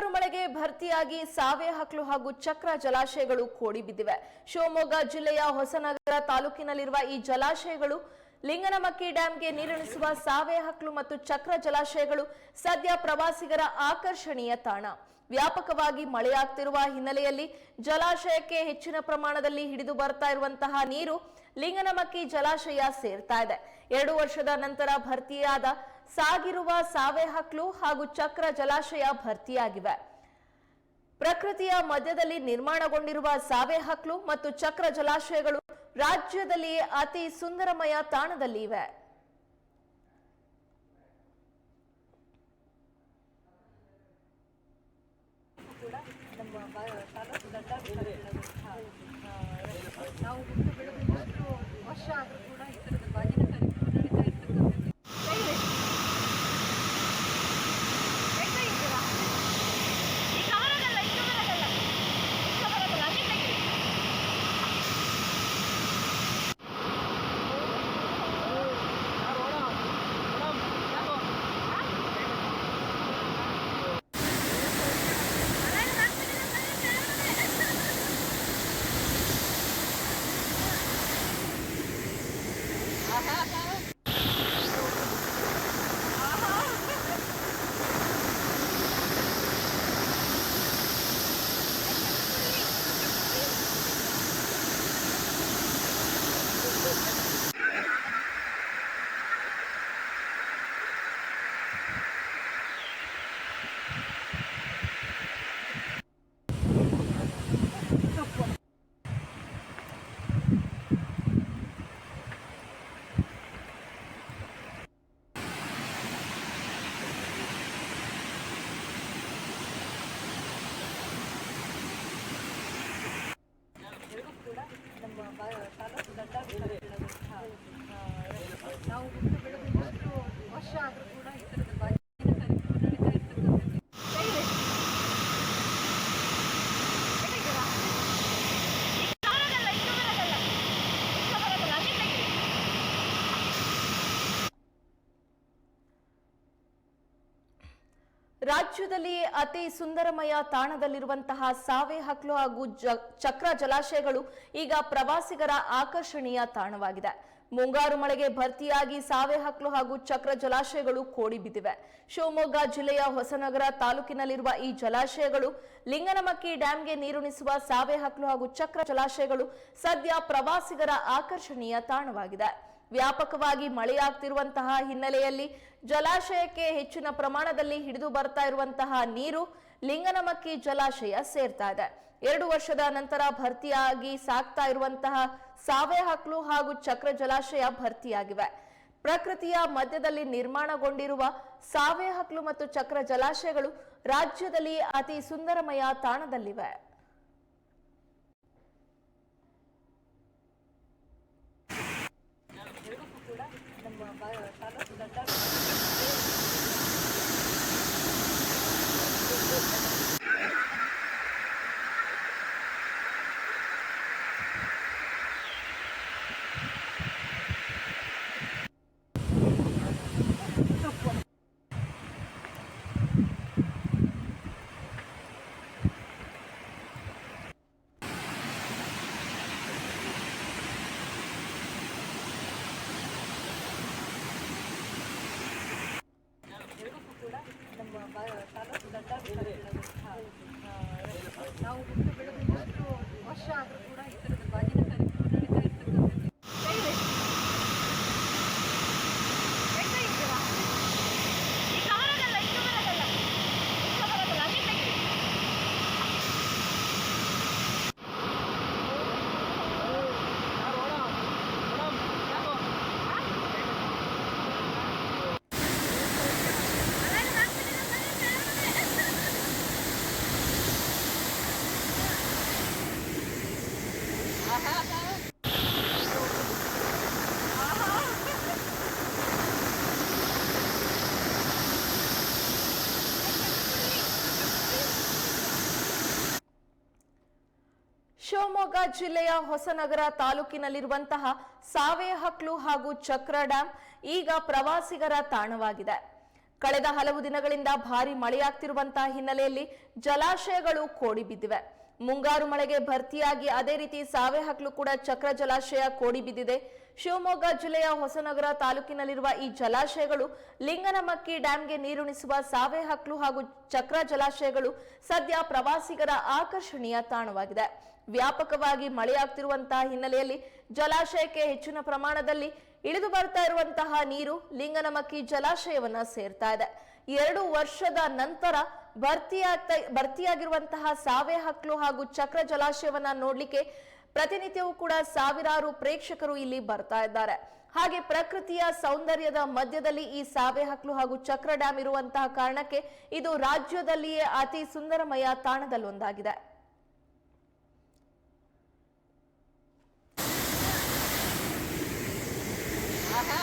ಮುಂಗಾರು ಮಳೆಗೆ ಭರ್ತಿಯಾಗಿ ಸಾವೆ ಹಕ್ಲು ಹಾಗೂ ಚಕ್ರ ಜಲಾಶಯಗಳು ಕೋಡಿ ಬಿದ್ದಿವೆ. ಶಿವಮೊಗ್ಗ ಜಿಲ್ಲೆಯ ಹೊಸನಗರ ತಾಲೂಕಿನಲ್ಲಿರುವ ಈ ಜಲಾಶಯಗಳು ಲಿಂಗನಮಕ್ಕಿ ಡ್ಯಾಂಗೆ ನೀರುಣಿಸುವ ಸಾವೆ ಹಕ್ಲು ಮತ್ತು ಚಕ್ರ ಜಲಾಶಯಗಳು ಸದ್ಯ ಪ್ರವಾಸಿಗರ ಆಕರ್ಷಣೀಯ ತಾಣ. ವ್ಯಾಪಕವಾಗಿ ಮಳೆಯಾಗ್ತಿರುವ ಹಿನ್ನೆಲೆಯಲ್ಲಿ ಜಲಾಶಯಕ್ಕೆ ಹೆಚ್ಚಿನ ಪ್ರಮಾಣದಲ್ಲಿ ಹಿಡಿದು ಬರ್ತಾ ಇರುವಂತಹ ನೀರು ಲಿಂಗನಮಕ್ಕಿ ಜಲಾಶಯ ಸೇರ್ತಾ ಇದೆ. ಎರಡು ವರ್ಷದ ನಂತರ ಭರ್ತಿಯಾದ ಸಾಗಿರುವ ಸಾವೆ ಹಕ್ಲು ಹಾಗೂ ಚಕ್ರ ಜಲಾಶಯ ಭರ್ತಿಯಾಗಿವೆ. ಪ್ರಕೃತಿಯ ಮಧ್ಯದಲ್ಲಿ ನಿರ್ಮಾಣಗೊಂಡಿರುವ ಸಾವೆ ಹಕ್ಲು ಮತ್ತು ಚಕ್ರ ಜಲಾಶಯಗಳು ರಾಜ್ಯದಲ್ಲಿಯೇ ಅತಿ ಸುಂದರಮಯ ತಾಣದಲ್ಲಿ ಇವೆ. ನಾವು ತಾಲೂಕು ದೊಡ್ಡ ನಾವು ರಾಜ್ಯದಲ್ಲಿ ಅತಿ ಸುಂದರಮಯ ತಾಣದಲ್ಲಿರುವಂತಹ ಸಾವೆ ಹಕ್ಲು ಹಾಗೂ ಚಕ್ರ ಜಲಾಶಯಗಳು ಈಗ ಪ್ರವಾಸಿಗರ ಆಕರ್ಷಣೀಯ ತಾಣವಾಗಿದೆ. ಮುಂಗಾರು ಮಳೆಗೆ ಭರ್ತಿಯಾಗಿ ಸಾವೆ ಹಕ್ಲು ಹಾಗೂ ಚಕ್ರ ಜಲಾಶಯಗಳು ಕೋಡಿ ಬಿದ್ದಿವೆ. ಶಿವಮೊಗ್ಗ ಜಿಲ್ಲೆಯ ಹೊಸನಗರ ತಾಲೂಕಿನಲ್ಲಿರುವ ಈ ಜಲಾಶಯಗಳು ಲಿಂಗನಮಕ್ಕಿ ಡ್ಯಾಂಗೆ ನೀರುಣಿಸುವ ಸಾವೆ ಹಕ್ಲು ಹಾಗೂ ಚಕ್ರ ಜಲಾಶಯಗಳು ಸದ್ಯ ಪ್ರವಾಸಿಗರ ಆಕರ್ಷಣೀಯ ತಾಣವಾಗಿದೆ. ವ್ಯಾಪಕವಾಗಿ ಮಳೆಯಾಗ್ತಿರುವಂತಹ ಹಿನ್ನೆಲೆಯಲ್ಲಿ ಜಲಾಶಯಕ್ಕೆ ಹೆಚ್ಚಿನ ಪ್ರಮಾಣದಲ್ಲಿ ಹಿಡಿದು ಬರ್ತಾ ಇರುವಂತಹ ನೀರು ಲಿಂಗನಮಕ್ಕಿ ಜಲಾಶಯ ಸೇರ್ತಾ ಇದೆ. ಎರಡು ವರ್ಷದ ನಂತರ ಭರ್ತಿಯಾಗಿ ಸಾಗ್ತಾ ಇರುವಂತಹ ಸಾವೆ ಹಕ್ಲು ಹಾಗೂ ಚಕ್ರ ಜಲಾಶಯ ಭರ್ತಿಯಾಗಿವೆ. ಪ್ರಕೃತಿಯ ಮಧ್ಯದಲ್ಲಿ ನಿರ್ಮಾಣಗೊಂಡಿರುವ ಸಾವೆ ಹಕ್ಲು ಮತ್ತು ಚಕ್ರ ಜಲಾಶಯಗಳು ರಾಜ್ಯದಲ್ಲಿ ಅತಿ ಸುಂದರಮಯ ತಾಣದಲ್ಲಿವೆ. 还有，还有，还有。ಶಿವಮೊಗ್ಗ ಜಿಲ್ಲೆಯ ಹೊಸನಗರ ತಾಲೂಕಿನಲ್ಲಿರುವಂತಹ ಸಾವೆ ಹಕ್ಲು ಹಾಗೂ ಚಕ್ರ ಡ್ಯಾಂ ಈಗ ಪ್ರವಾಸಿಗರ ತಾಣವಾಗಿದೆ. ಕಳೆದ ಹಲವು ದಿನಗಳಿಂದ ಭಾರಿ ಮಳೆಯಾಗ್ತಿರುವಂತಹ ಹಿನ್ನೆಲೆಯಲ್ಲಿ ಜಲಾಶಯಗಳು ಕೋಡಿ ಬಿದ್ದಿವೆ ಮುಂಗಾರು ಮಳೆಗೆ ಭರ್ತಿಯಾಗಿ ಅದೇ ರೀತಿ ಸಾವೆಹಕ್ಲು ಕೂಡ ಚಕ್ರ ಜಲಾಶಯ ಕೋಡಿ ಬಿದ್ದಿದೆ ಶಿವಮೊಗ್ಗ ಜಿಲ್ಲೆಯ ಹೊಸನಗರ ತಾಲೂಕಿನಲ್ಲಿರುವ ಈ ಜಲಾಶಯಗಳು ಲಿಂಗನಮಕ್ಕಿ ಡ್ಯಾಂಗೆ ನೀರುಣಿಸುವ ಸಾವೆಹಕ್ಲು ಹಾಗೂ ಚಕ್ರ ಜಲಾಶಯಗಳು ಸದ್ಯ ಪ್ರವಾಸಿಗರ ಆಕರ್ಷಣೀಯ ತಾಣವಾಗಿದೆ. ವ್ಯಾಪಕವಾಗಿ ಮಳೆಯಾಗ್ತಿರುವಂತಹ ಹಿನ್ನೆಲೆಯಲ್ಲಿ ಜಲಾಶಯಕ್ಕೆ ಹೆಚ್ಚಿನ ಪ್ರಮಾಣದಲ್ಲಿ ಇಳಿದು ಬರ್ತಾ ಇರುವಂತಹ ನೀರು ಲಿಂಗನಮಕ್ಕಿ ಜಲಾಶಯವನ್ನ ಸೇರ್ತಾ ಇದೆ. ಎರಡು ವರ್ಷದ ನಂತರ ಭರ್ತಿಯಾಗ್ತಾ, ಭರ್ತಿಯಾಗಿರುವಂತಹ ಸಾವೆ ಹಕ್ಲು ಹಾಗೂ ಚಕ್ರ ಜಲಾಶಯವನ್ನ ನೋಡ್ಲಿಕ್ಕೆ ಪ್ರತಿನಿತ್ಯವೂ ಕೂಡ ಸಾವಿರಾರು ಪ್ರೇಕ್ಷಕರು ಇಲ್ಲಿ ಬರ್ತಾ ಇದ್ದಾರೆ. ಹಾಗೆ ಪ್ರಕೃತಿಯ ಸೌಂದರ್ಯದ ಮಧ್ಯದಲ್ಲಿ ಈ ಸಾವೆಹಕ್ಲು ಹಾಗೂ ಚಕ್ರ ಡ್ಯಾಮ್ ಇರುವಂತಹ ಕಾರಣಕ್ಕೆ ಇದು ರಾಜ್ಯದಲ್ಲಿಯೇ ಅತಿ ಸುಂದರಮಯ ತಾಣದಲ್ಲೊಂದಾಗಿದೆ. ಆಹಾ